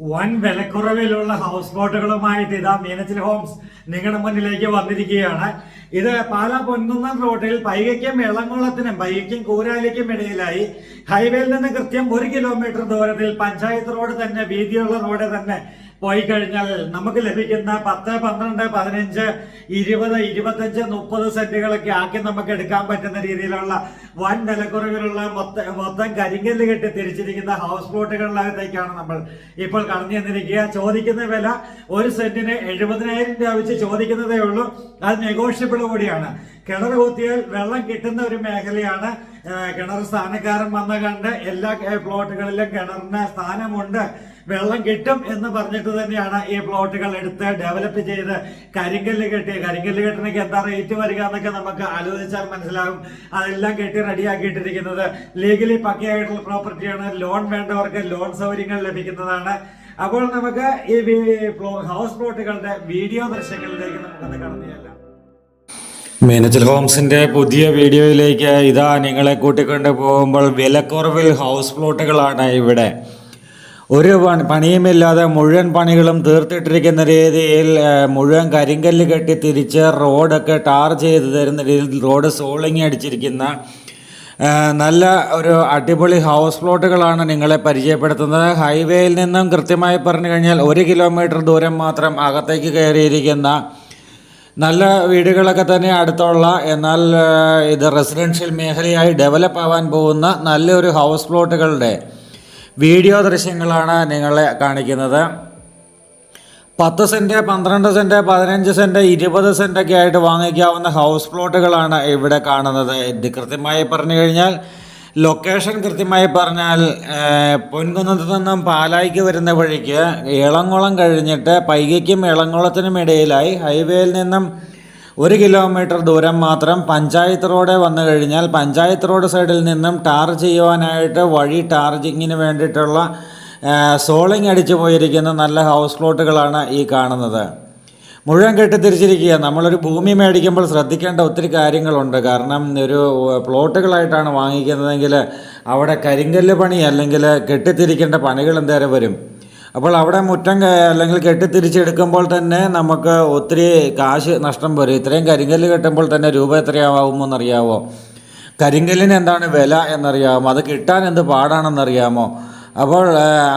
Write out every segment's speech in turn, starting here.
വൻ വിലക്കുറവിലുള്ള ഹൗസ് ബോട്ടുകളുമായിട്ട് ഇതാ മീനച്ചിൽ ഹോംസ് നിങ്ങളുടെ മുന്നിലേക്ക് വന്നിരിക്കുകയാണ്. ഇത് പാലാ പൊൻകുന്നം റോഡിൽ പൈകയ്ക്കും ഇളങ്കുളത്തിനും പൈകയ്ക്കും കൂരാലിക്കും ഇടയിലായി. ഹൈവേയിൽ നിന്ന് കൃത്യം ഒരു കിലോമീറ്റർ ദൂരത്തിൽ പഞ്ചായത്ത് റോഡ് തന്നെ വീതിയുള്ള റോഡ് തന്നെ പോയി കഴിഞ്ഞാൽ നമുക്ക് ലഭിക്കുന്ന പത്ത് പന്ത്രണ്ട് പതിനഞ്ച് ഇരുപത് ഇരുപത്തഞ്ച് മുപ്പത് സെന്റുകളൊക്കെ ആക്കി നമുക്ക് എടുക്കാൻ പറ്റുന്ന രീതിയിലുള്ള വൻ വിലക്കുറവിലുള്ള മൊത്തം മൊത്തം കരിങ്കല്ല് കെട്ടി തിരിച്ചിരിക്കുന്ന ഹൗസ് ബോട്ടുകളിലകത്തേക്കാണ് നമ്മൾ ഇപ്പോൾ കടന്നു ചെന്നിരിക്കുക. ചോദിക്കുന്ന വില ഒരു സെന്റിന് എഴുപതിനായിരം രൂപ വെച്ച് ചോദിക്കുന്നതേ ഉള്ളൂ. അത് നെഗോഷ്യബിൾ കൂടിയാണ്. കിണർ കുത്തിയാൽ വെള്ളം കിട്ടുന്ന ഒരു മേഖലയാണ്. കിണർ സ്ഥാനക്കാരൻ വന്ന കണ്ട് എല്ലാ പ്ലോട്ടുകളിലും കിണറിന് സ്ഥാനമുണ്ട്. വെള്ളം കിട്ടും എന്ന് പറഞ്ഞിട്ട് തന്നെയാണ് ഈ പ്ലോട്ടുകൾ എടുത്ത് ഡെവലപ്പ് ചെയ്ത് കരിങ്കല്ല് കെട്ടി. കരിങ്കല്ല് കെട്ടണമെങ്കിൽ എന്താ റേറ്റ് വരിക എന്നൊക്കെ നമുക്ക് ആലോചിച്ചാൽ മനസ്സിലാകും. അതെല്ലാം കെട്ടി റെഡിയാക്കിയിട്ടിരിക്കുന്നത് ലീഗലി പക്കയായിട്ടുള്ള പ്രോപ്പർട്ടിയാണ് ലോൺ വേണ്ടവർക്ക് ലോൺ സൗകര്യങ്ങൾ ലഭിക്കുന്നതാണ്. അപ്പോൾ നമുക്ക് ഈ ഹൗസ് പ്ലോട്ടുകളുടെ വീഡിയോ ദൃശ്യങ്ങളിലേക്ക് നമുക്ക് കടന്നു ചെല്ലാം. മീനച്ചൽ ഹോംസിന്റെ പുതിയ വീഡിയോയിലേക്ക് ഇതാ നിങ്ങളെ കൂട്ടിക്കൊണ്ട് പോകുമ്പോൾ വിലക്കുറവിൽ ഹൗസ് പ്ലോട്ടുകളാണ് ഇവിടെ. ഒരു പണി- പണിയുമില്ലാതെ മുഴുവൻ പണികളും തീർത്തിട്ടിരിക്കുന്ന രീതിയിൽ മുഴുവൻ കരിങ്കല്ല് കെട്ടി തിരിച്ച് റോഡൊക്കെ ടാർ ചെയ്ത് തരുന്ന രീതിയിൽ റോഡ് സോളിങ് അടിച്ചിരിക്കുന്ന നല്ല ഒരു അടിപൊളി ഹൗസ് പ്ലോട്ടുകളാണ് നിങ്ങളെ പരിചയപ്പെടുത്തുന്നത്. ഹൈവേയിൽ നിന്നും കൃത്യമായി പറഞ്ഞു കഴിഞ്ഞാൽ ഒരു കിലോമീറ്റർ ദൂരം മാത്രം അകത്തേക്ക് കയറിയിരിക്കുന്ന നല്ല വീടുകളൊക്കെ തന്നെ അടുത്തുള്ള എന്നാൽ ഇത് റെസിഡൻഷ്യൽ മേഖലയായി ഡെവലപ്പ് ആവാൻ പോകുന്ന നല്ലൊരു ഹൗസ് പ്ലോട്ടുകളുടെ വീഡിയോ ദൃശ്യങ്ങളാണ് നിങ്ങളെ കാണിക്കുന്നത്. പത്ത് സെന്റ് പന്ത്രണ്ട് സെന്റ് പതിനഞ്ച് സെന്റ് ഇരുപത് സെന്റൊക്കെ ആയിട്ട് വാങ്ങിക്കാവുന്ന ഹൗസ് പ്ലോട്ടുകളാണ് ഇവിടെ കാണുന്നത്. ഇത് കൃത്യമായി പറഞ്ഞു കഴിഞ്ഞാൽ ലൊക്കേഷൻ കൃത്യമായി പറഞ്ഞാൽ പൊൻകുന്നത്ത് നിന്നും പാലായിക്ക് വരുന്ന വഴിക്ക് ഇളംകുളം കഴിഞ്ഞിട്ട് പൈകയ്ക്കും ഇളംകുളത്തിനും ഇടയിലായി ഹൈവേയിൽ നിന്നും ഒരു കിലോമീറ്റർ ദൂരം മാത്രം പഞ്ചായത്ത് റോഡ് വന്നു കഴിഞ്ഞാൽ പഞ്ചായത്ത് റോഡ് സൈഡിൽ നിന്നും ടാർ ചെയ്യുവാനായിട്ട് വഴി ടാർജിങ്ങിന് വേണ്ടിയിട്ടുള്ള സോളിങ് അടിച്ചു പോയിരിക്കുന്ന നല്ല ഹൗസ് പ്ലോട്ടുകളാണ് ഈ കാണുന്നത്. മുഴുവൻ കെട്ടിത്തിരിച്ചിരിക്കുക നമ്മളൊരു ഭൂമി മേടിക്കുമ്പോൾ ശ്രദ്ധിക്കേണ്ട ഒത്തിരി കാര്യങ്ങളുണ്ട്. കാരണം ഒരു പ്ലോട്ടുകളായിട്ടാണ് വാങ്ങിക്കുന്നതെങ്കിൽ അവിടെ കരിങ്കല്ല് പണി അല്ലെങ്കിൽ കെട്ടിത്തിരിക്കേണ്ട പണികൾ എന്തേരം വരും? അപ്പോൾ അവിടെ മുറ്റം അല്ലെങ്കിൽ കെട്ടി തിരിച്ചെടുക്കുമ്പോൾ തന്നെ നമുക്ക് ഒത്തിരി കാശ് നഷ്ടം വരും. ഇത്രയും കരിങ്കല്ല് കെട്ടുമ്പോൾ തന്നെ രൂപ എത്രയാവുമെന്നറിയാവോ കരിങ്കല്ലിന് എന്താണ് വില എന്നറിയാമോ അത് കിട്ടാൻ എന്ത് പാടാണെന്നറിയാമോ? അപ്പോൾ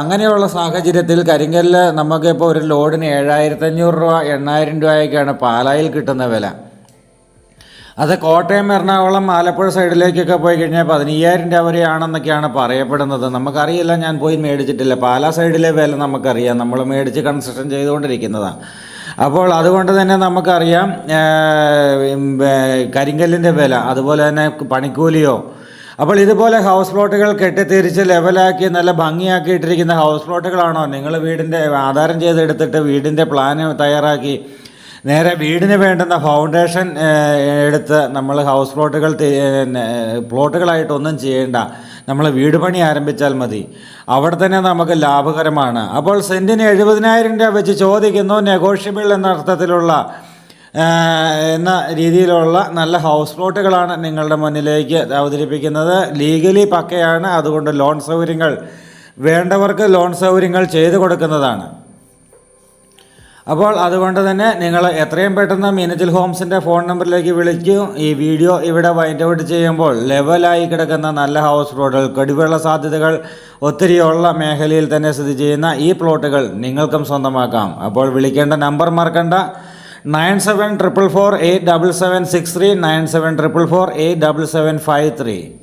അങ്ങനെയുള്ള സാഹചര്യത്തിൽ കരിങ്കല്ല് നമുക്കിപ്പോൾ ഒരു ലോഡിന് ഏഴായിരത്തഞ്ഞൂറ് രൂപ എണ്ണായിരം രൂപയൊക്കെയാണ് പാലായിൽ കിട്ടുന്ന വില. അത് കോട്ടയം എറണാകുളം ആലപ്പുഴ സൈഡിലേക്കൊക്കെ പോയി കഴിഞ്ഞാൽ പതിനയ്യായിരം രൂപ വരെയാണെന്നൊക്കെയാണ് പറയപ്പെടുന്നത്. നമുക്കറിയില്ല ഞാൻ പോയി മേടിച്ചിട്ടില്ല. പാലാ സൈഡിലെ വില നമുക്കറിയാം. നമ്മൾ മേടിച്ച് കൺസ്ട്രക്ഷൻ ചെയ്തുകൊണ്ടിരിക്കുന്നതാണ്. അപ്പോൾ അതുകൊണ്ട് തന്നെ നമുക്കറിയാം കരിങ്കല്ലിന്റെ വില അതുപോലെ തന്നെ പണിക്കൂലിയോ. അപ്പോൾ ഇതുപോലെ ഹൗസ് പ്ലോട്ടുകൾ കെട്ടിത്തിരിച്ച് ലെവലാക്കി നല്ല ഭംഗിയാക്കിയിട്ടിരിക്കുന്ന ഹൗസ് പ്ലോട്ടുകളാണോ? നിങ്ങൾ വീടിന്റെ ആധാരം ചെയ്തെടുത്തിട്ട് വീടിന്റെ പ്ലാൻ തയ്യാറാക്കി നേരെ വീടിന് വേണ്ടുന്ന ഫൗണ്ടേഷൻ എടുത്ത് നമ്മൾ ഹൗസ് പ്ലോട്ടുകൾ പ്ലോട്ടുകളായിട്ടൊന്നും ചെയ്യേണ്ട. നമ്മൾ വീട് പണി ആരംഭിച്ചാൽ മതി. അവിടെ തന്നെ നമുക്ക് ലാഭകരമാണ്. അപ്പോൾ സെന്റിന് എഴുപതിനായിരം രൂപ വെച്ച് ചോദിക്കുന്നു നെഗോഷ്യബിൾ എന്ന അർത്ഥത്തിലുള്ള എന്ന രീതിയിലുള്ള നല്ല ഹൗസ് പ്ലോട്ടുകളാണ് നിങ്ങളുടെ മുന്നിലേക്ക് അവതരിപ്പിക്കുന്നത്. ലീഗലി പക്കയാണ്. അതുകൊണ്ട് ലോൺ സൗകര്യങ്ങൾ വേണ്ടവർക്ക് ലോൺ സൗകര്യങ്ങൾ ചെയ്തു കൊടുക്കുന്നതാണ്. അപ്പോൾ അതുകൊണ്ട് തന്നെ നിങ്ങൾ എത്രയും പെട്ടെന്ന് മീനച്ചിൽ ഹോംസിന്റെ ഫോൺ നമ്പറിലേക്ക് വിളിക്കും ഈ വീഡിയോ ഇവിടെ വൈൻഡ് ഔട്ട് ചെയ്യുമ്പോൾ ലെവലായി കിടക്കുന്ന നല്ല ഹൗസ് പ്ലോട്ടുകൾ കടിവെള്ള സാധ്യതകൾ ഒത്തിരിയുള്ള മേഖലയിൽ തന്നെ സ്ഥിതി ചെയ്യുന്ന ഈ പ്ലോട്ടുകൾ നിങ്ങൾക്കും സ്വന്തമാക്കാം. അപ്പോൾ വിളിക്കേണ്ട നമ്പർ മറക്കണ്ട. Nine seven triple four eight double seven six three nine seven triple four eight double seven five three